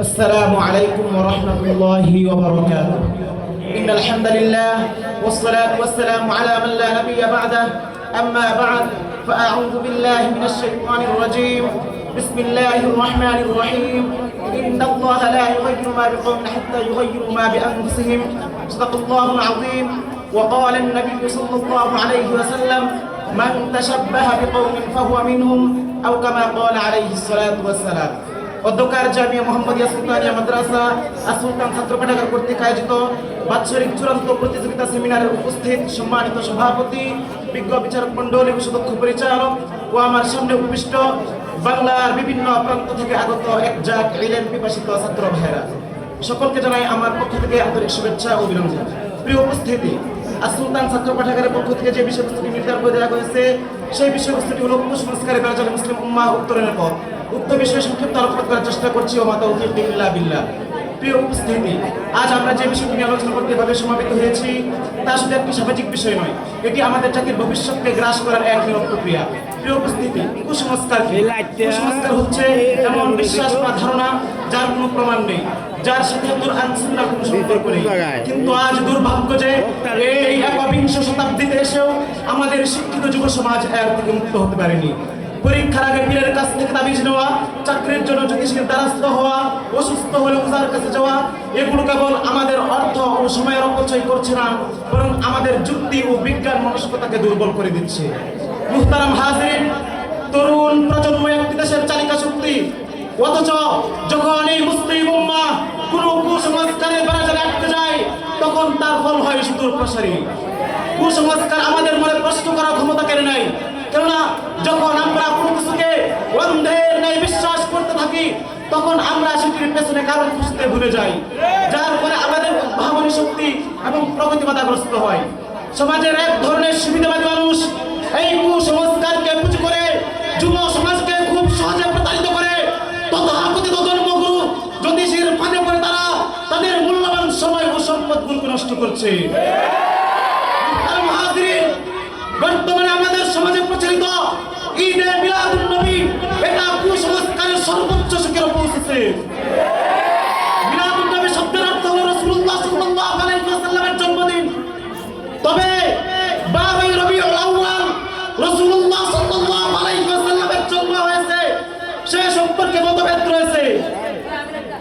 السلام عليكم ورحمة الله وبركاته. إن الحمد لله والصلاة والسلام على من لا نبي بعده. أما بعد فأعوذ بالله من الشيطان الرجيم. بسم الله الرحمن الرحيم. إن الله لا يغير ما بقوم حتى يغيروا ما بأنفسهم. صدق الله العظيم. وقال النبي صلى الله عليه وسلم من تشبه بقوم فهو منهم أو كما قال عليه الصلاة والسلام অধ্যকার জামিয়া মোহাম্মদিয়া সুলতানিয়া মাদ্রাসা আর সুলতান ছাত্র পাঠাগার কর্তৃক আয়োজিত বাৎসরিক চূড়ান্ত প্রতিযোগিতা সেমিনারে উপস্থিত সম্মানিত সভাপতি বিজ্ঞ বিচারক মণ্ডলী সুদক্ষ পরিচালক ও আমার সামনে উপবিষ্ট বাংলার বিভিন্ন প্রান্ত থেকে আগত এক জাক ইলেম পিপাসিত ছাত্র ভাইরা সকলকে জানাই আমার পক্ষ থেকে আন্তরিক শুভেচ্ছা ও অভিনন্দন প্রিয় উপস্থিতি আর সুলতান ছাত্র পাঠাগারের পক্ষ থেকে যে বিষয়বস্তুটি নির্ধারণ করে দেওয়া হয়েছে, সেই বিষয়বস্তুটি হল কুসংস্কারে বেড়া মুসলিম উম্মা উত্তরণের পথ। উক্ত বিষয়ে সংক্ষিপ্ত আলোচনা করার চেষ্টা করছি ও মাতা উদ্দিন বিল্লা বিল্লাহ। প্রিয় উপস্থিতি, আজ আমরা যে বিষয়টি নিয়ে আলোচনা করতে ভাবে সমাবেত হয়েছি, তা শুধু একটি সামাজিক বিষয় নয়। এটি আমাদের জাতির ভবিষ্যৎকে গ্রাস করার এক প্রিয় উপস্থিতি, কুসংস্কার কুসংস্কার হচ্ছে এমন বিশ্বাস বা ধারণা যার কোনো প্রমাণ নেই, যার সাথে কোনো সম্পর্ক নেই। কিন্তু আজ দুর্ভাগ্য যে এই একবিংশ শতাব্দীতে এসেও আমাদের শিক্ষিত যুব সমাজ এর থেকে মুক্ত হতে পারেনি। পরীক্ষার আগে পীরের কাছ থেকে তাবিজ নেওয়া, চাকরির জন্য জ্যোতিষীর দ্বারস্থ হওয়া, অসুস্থ হলে ওজার কাছে যাওয়া, এগুলো কেবল আমাদের অর্থ ও সময়ের অপচয় করছে না, বরং আমাদের যুক্তি ও বিজ্ঞান মানসিকতাকে দুর্বল করে দিচ্ছে। মুহতারাম হাজির তরুণ প্রজন্ম একটি দেশের চালিকা শক্তি। অথচ যখন এই মুসলিম উম্মা কোনো কুসংস্কারের বেড়াজালে আটকে যায়, তখন তার ফল হয় সুদূর প্রসারী কুসংস্কার আমাদের মনে প্রশ্ন করার ক্ষমতা কেড়ে নেয়। কেননা যখন আমরা কোনো কিছুকে অন্ধের ন্যায় বিশ্বাস করতে থাকি, তখন আমরা সেটির পেছনে কারণ খুঁজতে ভুলে যাই। যার ফলে আমাদের উদ্ভাবনী শক্তি এবং প্রগতি বাধাগ্রস্ত হয়। সমাজের এক ধরনের সুবিধাবাদী মানুষ এই কুসংস্কারকে পুঁজি করে, যুব সমাজকে খুব সহজে প্রতারিত করে। তথাকথিত ধর্মগুরু জ্যোতিষীর ফাঁদে পড়ে তারা তাদের মূল্যবান সময় ও সম্পদগুলোকে নষ্ট করছে। বর্তমানে আমাদের সমাজে প্রচলিত ঈদে মিলাদুন নবী, এটা কুসংস্কারের সর্বোচ্চ শিখরে পৌঁছেছে মিলাদুন নবী শব্দের অর্থ হলো রাসূলুল্লাহ সাল্লাল্লাহু আলাইহি ওয়াসাল্লামের জন্মদিন। তবে বারোই রবিউল আউয়াল রাসূলুল্লাহ সাল্লাল্লাহু আলাইহি ওয়াসাল্লামের জন্ম হয়েছে। সে সম্পর্কে মতভেদ রয়েছে।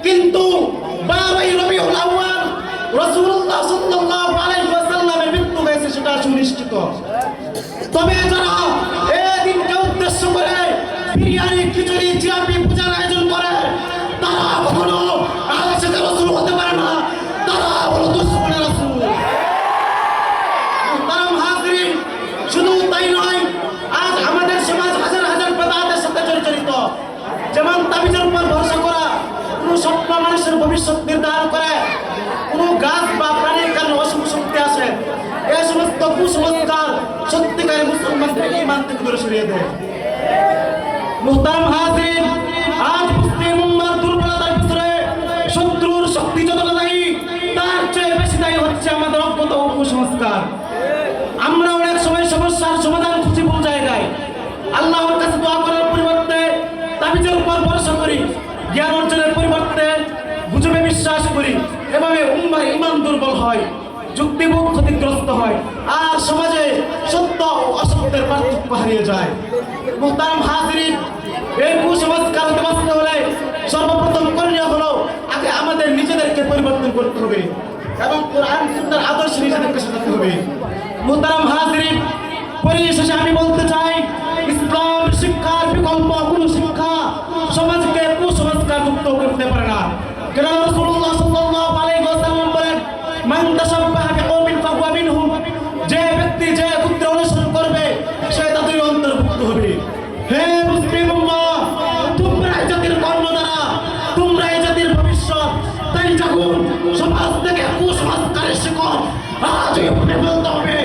কিন্তু বারোই রবিউল আউয়াল রাসূলুল্লাহ সাল্লাল্লাহু আলাইহি ওয়াসাল্লামের মৃত্যু হয়েছে, সেটা সুনিশ্চিত। তবে যারা এই দিনকে উদ্দেশ্য করে বিরিয়ানি, খিচুড়ি, জিলাপি পূজার আয়োজন করে, তারা কখনো শুধু তাই নয়, আজ আমাদের সমাজ হাজার হাজার বেদাতের সাথে যেমন তাবিজের উপর ভরসা করা, কোন ভবিষ্যৎ নির্ধারণ করে, কোন গাছ বা প্রাণীর কারণে অশুভ শক্তি আসে এই সমস্ত কুসংস্কার সত্যিকারে মুসলমানদের ইমান থেকে সরিয়ে দেয়। মুহতারাম হাজির আজ মুসলিম উম্মার দুর্বলতার ভিতরে শত্রুর শক্তি যতটা দায়ী, তার চেয়ে বেশি দায়ী হচ্ছে আমাদের অজ্ঞত ও কুসংস্কার আমরা অনেক সময় সমস্যার সমাধান খুঁজি ভুল জায়গায়। আল্লাহর কাছে দোয়া করার পরিবর্তে তাবিজের উপর ভরসা করি, জ্ঞান অর্জনের পরিবর্তে গুজবে বিশ্বাস করি। এভাবে উম্মার ইমান দুর্বল হয়। যুক্তিবোধ ক্ষতিগ্রস্ত হয়। আর সমাজে সত্য ও অসত্যের পার্থক্য হারিয়ে যায়। মুহতারাম হাজিরিন, এই কুসংস্কার বাঁচতে হলে সর্বপ্রথম করণীয় হলো আগে আমাদের নিজেদেরকে পরিবর্তন করতে হবে এবং কোরআন সুন্দর আদর্শ নিজেদেরকে শেখাতে হবে। মুহতারাম হাজিরিন, পরিশেষে আমি বলতে চাই, ইসলাম শিক্ষার বিকল্প কোন শিক্ষা সমাজকে কুসংস্কার মুক্ত করতে পারে না। কেন সমাজ থেকে কুসংস্কারের শিকড় আজই উপরে ফেলতে হবে,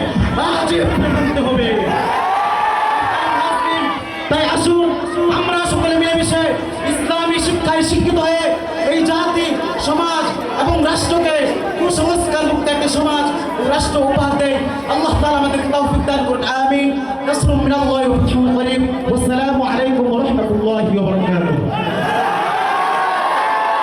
আজই উপরে ফেলতে হবে। তাই আসুন, আমরা সকলে মিলেমিশে ইসলামী শিক্ষায় শিক্ষিত হয়ে এই জাতি, সমাজ এবং রাষ্ট্রকে কুসংস্কার মুক্ত একটা সমাজ রাষ্ট্র উপহার দেয় আল্লাহ তাআলা আমাদেরকে তৌফিক দান করুন। আমিন। নাসরুম মিনাল্লাহি ওয়া ওয়া